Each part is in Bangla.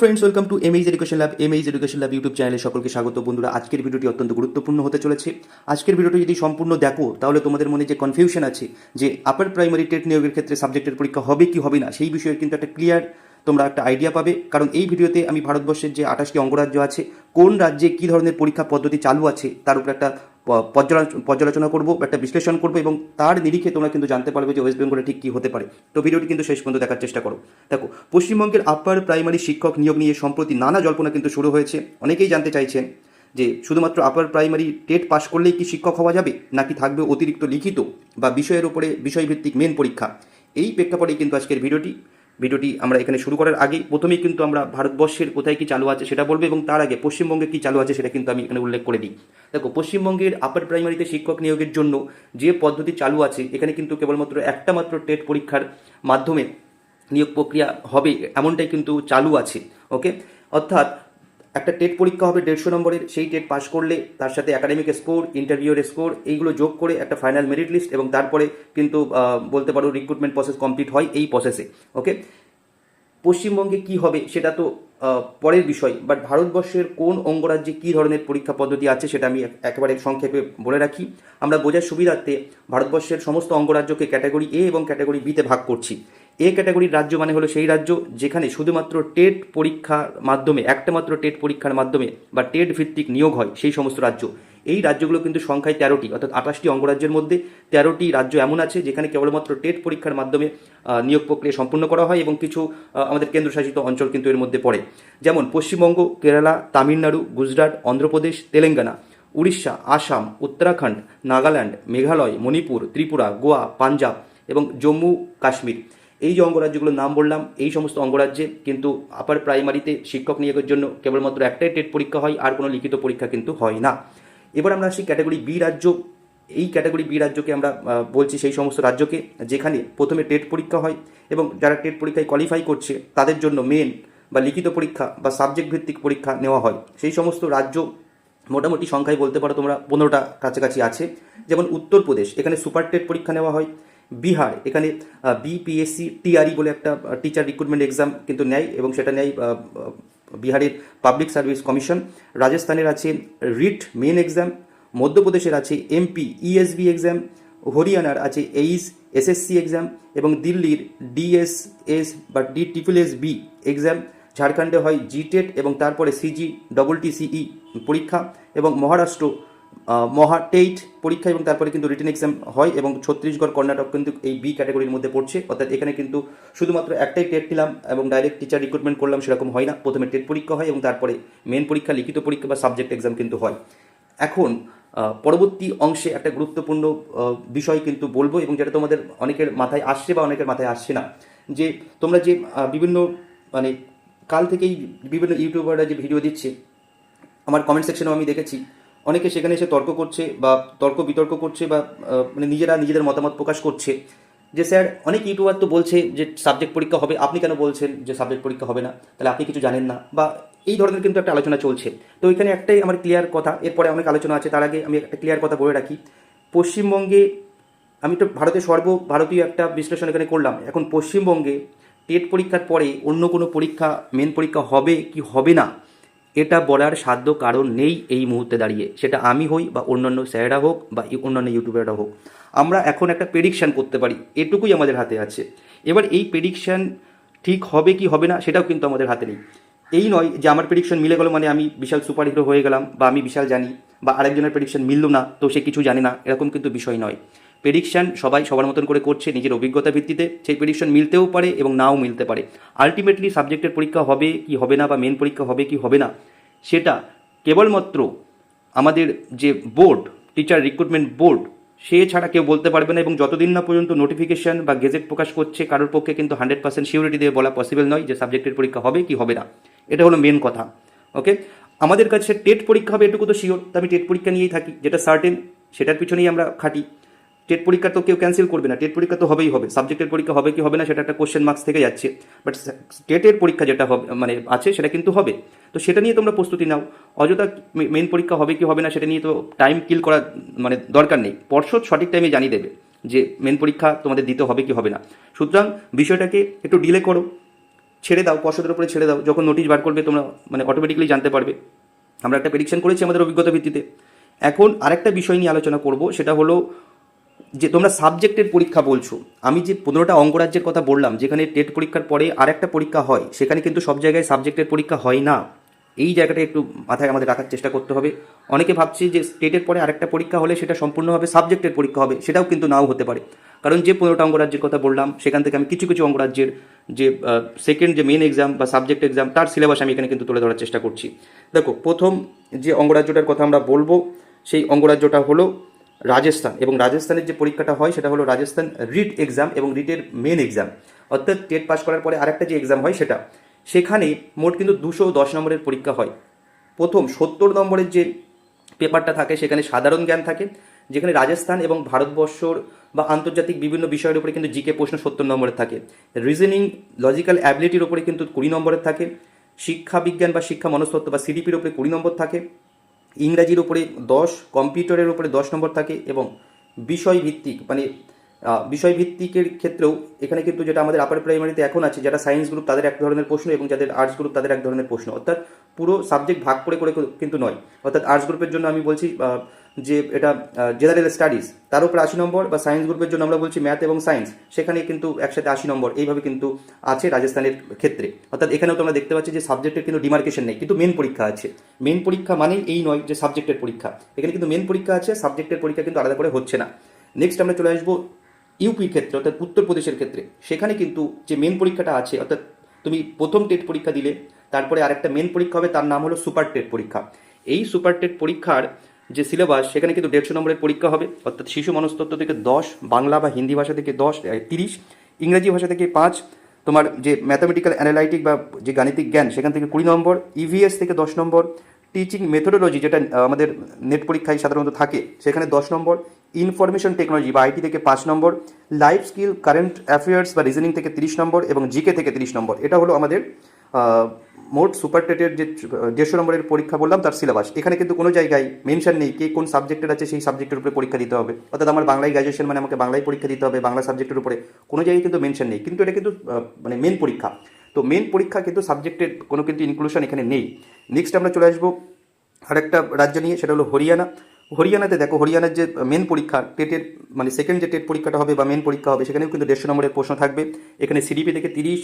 Friends welcome to MAGE education lab MAGE education lab YouTube চ্যানেলে সকলকে স্বাগত। বন্ধুরা, আজকের ভিডিওটি অত্যন্ত গুরুত্বপূর্ণ হতে চলেছে। আজকের ভিডিওটি যদি সম্পূর্ণ দেখো, তাহলে তোমাদের মনে যে কনফিউশন আছে, যে আপার প্রাইমারি টেট নিয়োগের ক্ষেত্রে সাবজেক্টের পরীক্ষা হবে কি হবে না, সেই বিষয়ে কিন্তু একটা ক্লিয়ার তোমরা একটা আইডিয়া পাবে। কারণ এই ভিডিওতে আমি ভারতবর্ষের যে আঠাশটি অঙ্গরাজ্য আছে, কোন রাজ্যে কী ধরনের পরীক্ষা পদ্ধতি চালু আছে, তার উপর একটা পর্যালোচনা করব, একটা বিশ্লেষণ করব এবং তার নিরিখে তোমরা কিন্তু জানতে পারবে যে ওয়েস্ট বেঙ্গলে ঠিক কী হতে পারে। তো ভিডিওটি কিন্তু শেষ পর্যন্ত দেখার চেষ্টা করো। দেখো, পশ্চিমবঙ্গের আপার প্রাইমারি শিক্ষক নিয়োগ নিয়ে সম্প্রতি নানা জল্পনা কিন্তু শুরু হয়েছে। অনেকেই জানতে চাইছেন যে শুধুমাত্র আপার প্রাইমারি টেট পাস করলেই কি শিক্ষক হওয়া যাবে, নাকি থাকবে অতিরিক্ত লিখিত বা বিষয়ের উপরে বিষয়ভিত্তিক মেন পরীক্ষা? এই প্রেক্ষাপটেই কিন্তু আজকের ভিডিওটি। ভিডিওটি আমরা এখানে শুরু করার আগে প্রথমেই কিন্তু আমরা ভারতবর্ষের কোথায় কি চালু আছে সেটা বলব এবং তার আগে পশ্চিমবঙ্গে কি চালু আছে সেটা কিন্তু আমি এখানে উল্লেখ করে দিই। দেখো, পশ্চিমবঙ্গের আপার প্রাইমারিতে শিক্ষক নিয়োগের জন্য যে পদ্ধতি চালু আছে, এখানে কিন্তু কেবলমাত্র একটা মাত্র টেট পরীক্ষার মাধ্যমে নিয়োগ প্রক্রিয়া হবে এমনটাই কিন্তু চালু আছে ওকে অর্থাৎ একটা টেট পরীক্ষা হবে দেড়শো নম্বরের, সেই টেট পাস করলে তার সাথে একাডেমিক স্কোর ইন্টারভিউর স্কোর এইগুলো যোগ করে একটা ফাইনাল মেরিট লিস্ট এবং তারপরে কিন্তু বলতে পারো রিক্রুটমেন্ট প্রসেস কমপ্লিট হয় এই প্রসেসে ওকে পশ্চিমবঙ্গে কি হবে সেটা তো পরের বিষয় বাট ভারতবর্ষের কোন অঙ্গরাজ্যে কী ধরনের পরীক্ষা পদ্ধতি আছে সেটা আমি একেবারে সংক্ষেপে বলে রাখি। আমরা বোঝার সুবিধার্থে ভারতবর্ষের সমস্ত অঙ্গরাজ্যকে ক্যাটাগরি এ এবং ক্যাটাগরি বিতে ভাগ করছি। এ ক্যাটাগরির রাজ্য মানে হলো সেই রাজ্য যেখানে শুধুমাত্র টেট পরীক্ষার মাধ্যমে, একটা মাত্র টেট পরীক্ষার মাধ্যমে বা টেট ভিত্তিক নিয়োগ হয় সেই সমস্ত রাজ্য। এই রাজ্যগুলো কিন্তু সংখ্যায় তেরোটি, অর্থাৎ আঠাশটি অঙ্গরাজ্যের মধ্যে তেরোটি রাজ্য এমন আছে যেখানে কেবলমাত্র টেট পরীক্ষার মাধ্যমে নিয়োগ প্রক্রিয়া সম্পূর্ণ করা হয় এবং কিছু আমাদের কেন্দ্রশাসিত অঞ্চল কিন্তু এর মধ্যে পড়ে। যেমন পশ্চিমবঙ্গ, কেরালা, তামিলনাড়ু, গুজরাট, অন্ধ্রপ্রদেশ, তেলেঙ্গানা, উড়িষ্যা, আসাম, উত্তরাখণ্ড, নাগাল্যান্ড, মেঘালয়, মণিপুর, ত্রিপুরা, গোয়া, পাঞ্জাব এবং জম্মু, কাশ্মীর। এই যে অঙ্গরাজ্যগুলোর নাম বললাম, এই সমস্ত অঙ্গরাজ্যে কিন্তু আপার প্রাইমারিতে শিক্ষক নিয়োগের জন্য কেবলমাত্র একটাই টেট পরীক্ষা হয় আর কোনো লিখিত পরীক্ষা কিন্তু হয় না। এবার আমরা আসি ক্যাটাগরি বি রাজ্য। এই ক্যাটাগরি বি রাজ্যকে আমরা বলছি সেই সমস্ত রাজ্যকে যেখানে প্রথমে টেট পরীক্ষা হয় এবং যারা টেট পরীক্ষায় কোয়ালিফাই করছে, তাদের জন্য মেন বা লিখিত পরীক্ষা বা সাবজেক্ট ভিত্তিক পরীক্ষা নেওয়া হয়। সেই সমস্ত রাজ্য মোটামুটি সংখ্যায় বলতে পারো তোমরা পনেরোটা কাছাকাছি আছে। যেমন উত্তরপ্রদেশ, এখানে সুপার টেট পরীক্ষা নেওয়া হয়। বিহার, এখানে বিপিএসসি টিআরই বলে একটা টিচার রিক্রুটমেন্ট এক্সাম কিন্তু নেয় এবং সেটা নেয় বিহারের পাবলিক সার্ভিস কমিশন রাজস্থানের আছে রিট মেন এক্সাম মধ্যপ্রদেশের আছে এমপি ইএসবি এক্সাম হরিয়ানার আছে এইস এসএসসি এক্সাম এবং দিল্লির ডিএসএস বা D triple S B exam ঝাড়খণ্ডে হয় জিটেট এবং তারপরে সিজি ডবল টিসিই পরীক্ষা এবং মহারাষ্ট্র মহা টেইট পরীক্ষা এবং তারপরে কিন্তু রিটেন এক্সাম হয় এবং ছত্তিশগড়, কর্ণাটক কিন্তু এই বি ক্যাটাগরির মধ্যে পড়ছে। অর্থাৎ এখানে কিন্তু শুধুমাত্র একটাই টেট নিলাম এবং ডাইরেক্ট টিচার রিক্রুটমেন্ট করলাম সেরকম হয় না। প্রথমে টেট পরীক্ষা হয় এবং তারপরে মেন পরীক্ষা, লিখিত পরীক্ষা বা সাবজেক্ট এক্সাম কিন্তু হয়। এখন পরবর্তী অংশে একটা গুরুত্বপূর্ণ বিষয় কিন্তু বলব এবং যেটা তোমাদের অনেকের মাথায় আসছে বা অনেকের মাথায় আসছে না। যে তোমরা যে বিভিন্ন মানে কাল থেকেই বিভিন্ন ইউটিউবাররা যে ভিডিও দিচ্ছে, আমার কমেন্ট সেকশনেও আমি দেখেছি অনেকে সেখানে এসে তর্ক করছে বা তর্ক বিতর্ক করছে বা মানে নিজেরা নিজেদের মতামত প্রকাশ করছে যে, স্যার, অনেক ইউটিউবার তো বলছে যে, সাবজেক্ট পরীক্ষা হবে। আপনি কেন বলছেন যে, সাবজেক্ট পরীক্ষা হবে না? তাহলে আপনি কিছু জানেন না। বা, এই ধরনের কিন্তু একটা আলোচনা চলছে। তো এখানে একটাই আমার ক্লিয়ার কথা। এরপরে অনেক আলোচনা আছে। তার আগে আমি একটা ক্লিয়ার কথা বলে রাখি। পশ্চিমবঙ্গে আমি তো ভারতের সর্বভারতীয় একটা বিশ্লেষণ এখানে করলাম। এখন পশ্চিমবঙ্গে টেট পরীক্ষার পরে অন্য কোনো পরীক্ষা মেন পরীক্ষা হবে কি হবে না? এটা বলার সাধ্য কারণ নেই এই মুহূর্তে দাঁড়িয়ে। সেটা আমি হই বা অন্যান্য স্যারেরা হোক বা অন্যান্য ইউটিউবাররা হোক। আমরা এখন একটা প্রেডিকশান করতে পারি। এটুকুই আমাদের হাতে আছে। এবার এই প্রেডিকশান ঠিক হবে কি হবে না সেটাও কিন্তু আমাদের হাতে নেই। এই নয় যে আমার প্রেডিকশন মিলে গেল মানে আমি বিশাল সুপার হিরো হয়ে গেলাম বা আমি বিশাল জানি বা আরেকজনের প্রেডিকশন মিললো না তো সে কিছু জানে না, এরকম কিন্তু বিষয় নয়। প্রেডিকশন সবাই সবার মতন করে করছে নিজের অভিজ্ঞতা ভিত্তিতে। সেই প্রেডিকশন মিলতেও পারে এবং নাও মিলতে পারে। আলটিমেটলি সাবজেক্টের পরীক্ষা হবে কি হবে না বা মেন পরীক্ষা হবে কি হবে না সেটা কেবলমাত্র আমাদের যে বোর্ড টিচার রিক্রুটমেন্ট বোর্ড, সে ছাড়া কেউ বলতে পারবে না এবং যতদিন না পর্যন্ত নোটিফিকেশন বা গেজেট প্রকাশ করছে, কারোর পক্ষে কিন্তু হান্ড্রেড পার্সেন্ট সিউরিটি দিয়ে বলা পসিবল নয় যে সাবজেক্টের পরীক্ষা হবে কি হবে না। এটা হলো মেন কথা ওকে আমাদের কাছে টেট পরীক্ষা হবে এটুকু তো শিওর তো আমি টেট পরীক্ষা নিয়েই থাকি, যেটা সার্টেন সেটার পিছনেই আমরা খাটি। টেট পরীক্ষা তো কেউ ক্যান্সেল করবে না, টেট পরীক্ষা তো হবেই হবে সাবজেক্টের পরীক্ষা হবে কি হবে না সেটা একটা কোশ্চেন মার্কস থেকে যাচ্ছে বাট টেটের পরীক্ষা যেটা হবে মানে আছে, সেটা কিন্তু হবে। তো সেটা নিয়ে তোমরা প্রস্তুতি নাও। অযথা মেন পরীক্ষা হবে কি হবে না সেটা নিয়ে তো টাইম কিল করা মানে দরকার নেই। পর্ষদ সঠিক টাইমে জানিয়ে দেবে যে মেন পরীক্ষা তোমাদের দিতে হবে কি হবে না। সুতরাং বিষয়টাকে একটু ডিলে করো। ছেড়ে দাও, পর্ষদের উপরে ছেড়ে দাও। যখন নোটিশ বার করবে তোমরা মানে অটোমেটিক্যালি জানতে পারবে। আমরা একটা প্রেডিকশন করেছি আমাদের অভিজ্ঞতা ভিত্তিতে। এখন আরেকটা বিষয় নিয়ে আলোচনা করব, সেটা হলো যে তোমরা সাবজেক্টের পরীক্ষা বলছো। আমি যে পনেরোটা অঙ্গরাজ্যের কথা বললাম, যেখানে টেট পরীক্ষার পরে আরেকটা পরীক্ষা হয়, সেখানে কিন্তু সব জায়গায় সাবজেক্টের পরীক্ষা হয় না। এই জায়গাটা একটু মাথায় আমাদের রাখার চেষ্টা করতে হবে। অনেকে ভাবছি যে স্টেটের পরে আরেকটা পরীক্ষা হলে সেটা সম্পূর্ণভাবে সাবজেক্টের পরীক্ষা হবে, সেটাও কিন্তু নাও হতে পারে। কারণ যে পনেরোটা অঙ্গরাজ্যের কথা বললাম, সেখান থেকে আমি কিছু কিছু অঙ্গরাজ্যের যে সেকেন্ড যে মেন এক্সাম বা সাবজেক্ট এক্সাম তার সিলেবাস আমি এখানে কিন্তু তুলে ধরার চেষ্টা করছি। দেখো, প্রথম যে অঙ্গরাজ্যটার কথা আমরা বলব, সেই অঙ্গরাজ্যটা হলো রাজস্থান। এবং রাজস্থানের যে পরীক্ষাটা হয়, সেটা হলো রাজস্থান রিট এক্সাম এবং রিটের মেন এক্সাম অর্থাৎ টেট পাস করার পরে আরেকটা যে এক্সাম হয়, সেটা। সেখানে মোট কিন্তু দুশো দশ নম্বরের পরীক্ষা হয়। প্রথম সত্তর নম্বরের যে পেপারটা থাকে, সেখানে সাধারণ জ্ঞান থাকে, যেখানে রাজস্থান এবং ভারতবর্ষর বা আন্তর্জাতিক বিভিন্ন বিষয়ের উপরে কিন্তু জিকে প্রশ্ন সত্তর নম্বরে থাকে। রিজনিং, লজিক্যাল অ্যাবিলিটির উপরে কিন্তু কুড়ি নম্বরের থাকে। শিক্ষা বিজ্ঞান বা শিক্ষা মনস্তত্ত্ব বা সিডিপির উপরে কুড়ি নম্বর থাকে। ইংরাজির উপরে দশ, কম্পিউটারের উপরে দশ নম্বর থাকে এবং বিষয় ভিত্তিক মানে আহ, বিষয় ভিত্তিকের ক্ষেত্রেও এখানে কিন্তু যেটা আমাদের আপার প্রাইমারিতে এখন আছে যারা সায়েন্স গ্রুপ তাদের এক ধরনের প্রশ্ন এবং যাদের আর্টস গ্রুপ তাদের এক ধরনের প্রশ্ন। অর্থাৎ পুরো সাবজেক্ট ভাগ করে করে কিন্তু নয়। অর্থাৎ আর্টস গ্রুপের জন্য আমি বলছি যে এটা জেনারেল স্টাডিজ তার উপরে আশি নম্বর বা সায়েন্স গ্রুপের জন্য আমরা বলছি ম্যাথ এবং সায়েন্স সেখানে কিন্তু একসাথে আশি নম্বর। এইভাবে কিন্তু আছে রাজস্থানের ক্ষেত্রে। অর্থাৎ এখানেও তোমরা দেখতে পাচ্ছি যে সাবজেক্টের কিন্তু ডিমার্কেশন নেই কিন্তু মেন পরীক্ষা আছে। মেন পরীক্ষা মানেই এই নয় যে সাবজেক্টের পরীক্ষা। এখানে কিন্তু মেন পরীক্ষা আছে সাবজেক্টের পরীক্ষা কিন্তু আলাদা করে হচ্ছে না। নেক্সট আমরা চলে আসব ইউপির ক্ষেত্রে, অর্থাৎ উত্তরপ্রদেশের ক্ষেত্রে, সেখানে কিন্তু যে মেন পরীক্ষাটা আছে, অর্থাৎ তুমি প্রথম টেট পরীক্ষা দিলে, তারপরে আরেকটা মেন পরীক্ষা হবে, তার নাম হলো সুপার টেট পরীক্ষা। এই সুপার টেট পরীক্ষার যে সিলেবাস সেখানে কিন্তু দেড়শো নম্বরের পরীক্ষা হবে, অর্থাৎ শিশু মনস্তত্ত্ব থেকে দশ, বাংলা বা হিন্দি ভাষা থেকে দশ তিরিশ, ইংরেজি ভাষা থেকে পাঁচ, তোমার যে ম্যাথামেটিক্যাল অ্যানালাইটিক বা যে গাণিতিক জ্ঞান, সেখান থেকে কুড়ি নম্বর ইভিএস থেকে দশ নম্বর টিচিং মেথোডোলজি যেটা আমাদের নেট পরীক্ষায় সাধারণত থাকে, সেখানে দশ নম্বর ইনফরমেশন টেকনোলজি বা আইটি থেকে পাঁচ নম্বর লাইফ স্কিল কারেন্ট অ্যাফেয়ার্স বা রিজনিং থেকে তিরিশ নম্বর এবং জিকে থেকে তিরিশ নম্বর। এটা হলো আমাদের মোট সুপার টেটের যে দেড়শো নম্বরের পরীক্ষা বললাম, তার সিলেবাস এখানে কিন্তু কোনো জায়গায় মেনশন নেই কে কোন সাবজেক্টের আছে, সেই সাবজেক্টের উপরে পরীক্ষা দিতে হবে। অর্থাৎ আমার বাংলায় গ্র্যাজুয়েশন মানে আমাকে বাংলায় পরীক্ষা দিতে হবে, বাংলা সাবজেক্টের উপরে। কোনো জায়গায় কিন্তু মেনশন নেই। কিন্তু এটা কিন্তু মানে মেন পরীক্ষা। তো মেন পরীক্ষা কিন্তু সাবজেক্টের কোনো কিন্তু ইনক্লুশন এখানে নেই। নেক্সট আমরা চলে আসব আরেকটা রাজ্য নিয়ে, সেটা হলো হরিয়ানা। হরিয়ানাতে দেখো, হরিয়ানার যে মেন পরীক্ষা, টেটের মানে সেকেন্ড যে টেট পরীক্ষাটা হবে বা মেন পরীক্ষা হবে, সেখানেও কিন্তু দেড়শো নম্বরের প্রশ্ন থাকবে। এখানে সিডিপি থেকে তিরিশ,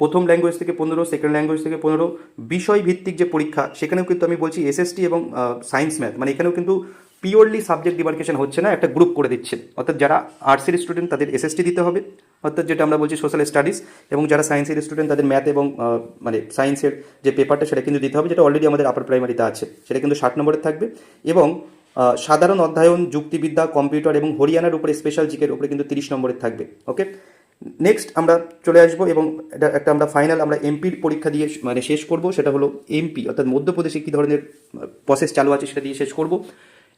প্রথম ল্যাঙ্গুয়েজ থেকে পনেরো সেকেন্ড ল্যাঙ্গুয়েজ থেকে পনেরো। বিষয় ভিত্তিক যে পরীক্ষা, সেখানেও কিন্তু আমি বলছি এসএসটি এবং সায়েন্স ম্যাথ মানে এখানেও কিন্তু পিওরলি সাবজেক্ট ডিমার্কেশন হচ্ছে না, একটা গ্রুপ করে দিচ্ছে। অর্থাৎ যারা আর্টসের স্টুডেন্ট তাদের এসএসটি দিতে হবে। অর্থাৎ যেটা আমরা বলছি সোশ্যাল স্টাডিজ এবং যারা সায়েন্সের স্টুডেন্ট তাদের ম্যাথ এবং মানে সায়েন্সের যে পেপারটা সেটা কিন্তু দিতে হবে, যেটা অলরেডি আমাদের আপার প্রাইমারিতে আছে। সেটা কিন্তু ষাট নম্বরের থাকবে। এবং সাধারণ অধ্যয়ন, যুক্তিবিদ্যা কম্পিউটার এবং হরিয়ানার উপরে স্পেশাল জিকের উপরে কিন্তু তিরিশ নম্বরের থাকবে। ওকে নেক্সট আমরা চলে আসব, এবং এটা একটা আমরা ফাইনাল আমরা এমপির পরীক্ষা দিয়ে মানে শেষ করব। সেটা হলো এমপি অর্থাৎ মধ্যপ্রদেশে কী ধরনের প্রসেস চালু আছে সেটা দিয়ে শেষ করব।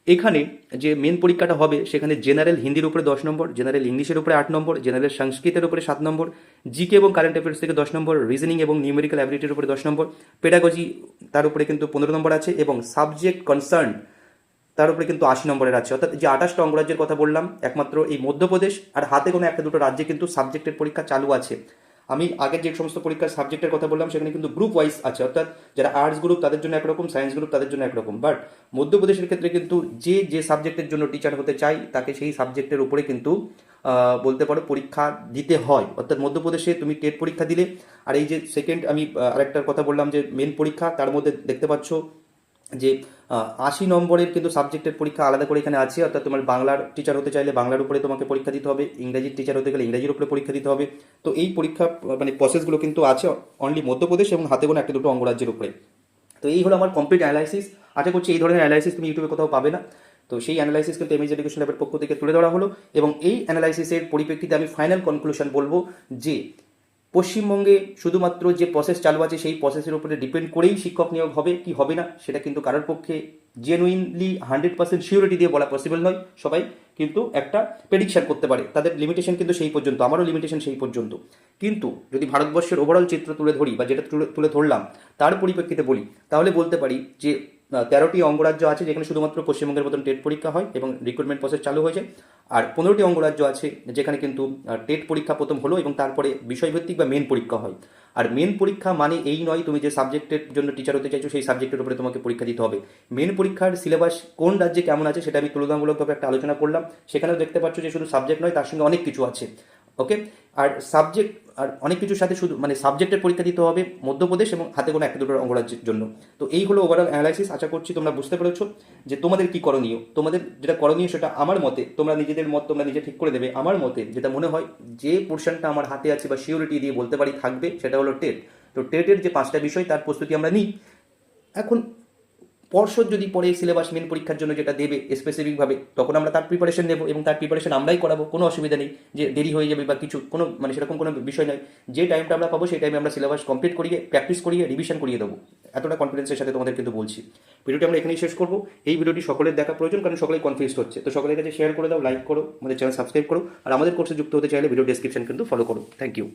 এখানে যে মেন পরীক্ষাটা হবে, সেখানে জেনারেল হিন্দির উপরে দশ নম্বর জেনারেল ইংলিশের উপরে আট নম্বর জেনারেল সংস্কৃতের উপরে সাত নম্বর জিকে এবং কারেন্ট অ্যাফেয়ার্স থেকে দশ নম্বর রিজনিং এবং নিউমেরিক্যাল অ্যাবিলিটির উপরে দশ নম্বর পেডাগজি তার উপরে কিন্তু পনেরো নম্বর আছে এবং সাবজেক্ট কনসার্ন তার উপরে কিন্তু আশি নম্বরের আছে। অর্থাৎ যে আঠাশটা অঙ্গরাজ্যের কথা বললাম, একমাত্র এই মধ্যপ্রদেশ আর হাতে কোনো একটা দুটো রাজ্যে কিন্তু সাবজেক্টের পরীক্ষা চালু আছে। আমি আগের যে সমস্ত পরীক্ষার সাবজেক্টের কথা বললাম, সেখানে কিন্তু গ্রুপ ওয়াইজ আছে, অর্থাৎ যারা আর্টস গ্রুপ তাদের জন্য একরকম সায়েন্স গ্রুপ তাদের জন্য একরকম। বাট মধ্যপ্রদেশের ক্ষেত্রে কিন্তু যে যে সাবজেক্টের জন্য টিচার হতে চাই, তাকে সেই সাবজেক্টের উপরে কিন্তু বলতে পারো পরীক্ষা দিতে হয়। অর্থাৎ মধ্যপ্রদেশে তুমি টেট পরীক্ষা দিলে, আর এই যে সেকেন্ড আমি আরেকটার কথা বললাম যে মেন পরীক্ষা, তার মধ্যে দেখতে পাচ্ছ যে আশি নম্বরের কিন্তু সাবজেক্টের পরীক্ষা আলাদা করে এখানে আছে, অর্থাৎ তোমার বাংলার টিচার হতে চাইলে বাংলার উপরে তোমাকে পরীক্ষা দিতে হবে, ইংরেজির টিচার হতে গেলে ইংরেজির উপরে পরীক্ষা দিতে হবে। তো এই পরীক্ষা মানে প্রসেসগুলো কিন্তু আছে অনলি মধ্যপ্রদেশ এবং হাতে কোনো একটা দুটো অঙ্গরাজ্যের উপরে। তো এই হলো আমার কমপ্লিট অ্যানালাইসিস আশা করছি এই ধরনের অ্যানালাইসিস তুমি ইউটিউবে কোথাও পাবে না। তো সেই অ্যানালাইসিস কিন্তু এমএজ এডুকেশন ল্যাবের পক্ষ থেকে তুলে ধরা হলো এবং এই অ্যানালাইসিসের পরিপ্রেক্ষিতে আমি ফাইনাল কনক্লুশন বলব যে পশ্চিমবঙ্গে শুধুমাত্র যে প্রসেস চালু আছে, সেই প্রসেসের উপরে ডিপেন্ড করেই শিক্ষক নিয়োগ হবে কি হবে না, সেটা কিন্তু কারোর পক্ষে জেনুইনলি হান্ড্রেড পার্সেন্ট সিউরিটি দিয়ে বলা পসিবল নয় সবাই, কিন্তু একটা প্রেডিকশন করতে পারে। তাদের লিমিটেশন কিন্তু সেই পর্যন্ত, আমারও লিমিটেশন সেই পর্যন্ত। কিন্তু যদি ভারতবর্ষের ওভারঅল চিত্র তুলে ধরি বা যেটা তুলে তুলে ধরলাম, তার পরিপ্রেক্ষিতে বলি, তাহলে বলতে পারি যে তেরোটি অঙ্গরাজ্য আছে যেখানে শুধুমাত্র পশ্চিমবঙ্গের মতন টেট পরীক্ষা হয় এবং রিক্রুটমেন্ট প্রসেস চালু হয়েছে। আর পনেরোটি অঙ্গরাজ্য আছে যেখানে কিন্তু টেট পরীক্ষা প্রথম হলো এবং তারপরে বিষয়ভিত্তিক বা মেন পরীক্ষা হয়। আর মেন পরীক্ষা মানে এই নয়, তুমি যে সাবজেক্টের জন্য টিচার হতে চাইছো সেই সাবজেক্টের উপরে তোমাকে পরীক্ষা দিতে হবে। মেন পরীক্ষার সিলেবাস কোন রাজ্যে কেমন আছে সেটা আমি তুলনামূলকভাবে একটা আলোচনা করলাম। সেখানেও দেখতে পাচ্ছ যে শুধু সাবজেক্ট নয়, তার সঙ্গে অনেক কিছু আছে। ওকে আর সাবজেক্ট আর অনেক কিছুর সাথে শুধু মানে সাবজেক্টের পরীক্ষা দিতে হবে মধ্যপ্রদেশ এবং হাতে কোনো একটা দুটো অঙ্গরাজ্যের জন্য। তো এই হলো ওভারঅল অ্যানালাইসিস আশা করছি তোমরা বুঝতে পেরেছ যে তোমাদের কি করণীয়। তোমাদের যেটা করণীয় সেটা আমার মতে, তোমরা নিজেদের মত, তোমরা নিজে ঠিক করে দেবে। আমার মতে যেটা মনে হয়, যে পোর্শনটা আমার হাতে আছে বা সিওরিটি দিয়ে বলতে পারি থাকবে, সেটা হলো টেট। তো টেটের যে পাঁচটা বিষয়, তার প্রস্তুতি আমরা নিই। এখন পর্ষদ যদি পরে সিলেবাস মেন পরীক্ষার জন্য যেটা দেবে স্পেসিফিকভাবে তখন আমরা তার প্রিপারেশন নেব এবং তার প্রিপারেশন আমরাই করাবো। কোনো অসুবিধা নেই যে দেরি হয়ে যাবে বা কিছু, কোনো মানে সেরকম কোনো বিষয় নয়। যে টাইমটা আমরা পাবো সেই টাইমে আমরা সিলেবাস কমপ্লিট করিয়ে প্র্যাকটিস করিয়ে রিভিশন করিয়ে দেবো। এতটা কনফিডেন্সের সাথে তোমাদের কিন্তু বলছি। ভিডিওটি আমরা এখানেই শেষ করব। এই ভিডিওটি সকলের দেখা প্রয়োজন, কারণ সকলেই কনফিউজ হচ্ছে। তো সকলের কাছে শেয়ার করে দাও লাইক করো, আমাদের চ্যানেল সাবস্ক্রাইব করো, আর আমাদের কোর্সে যুক্ত হতে চাইলে ভিডিও ডেসক্রিপশন কিন্তু ফলো করো। Thank you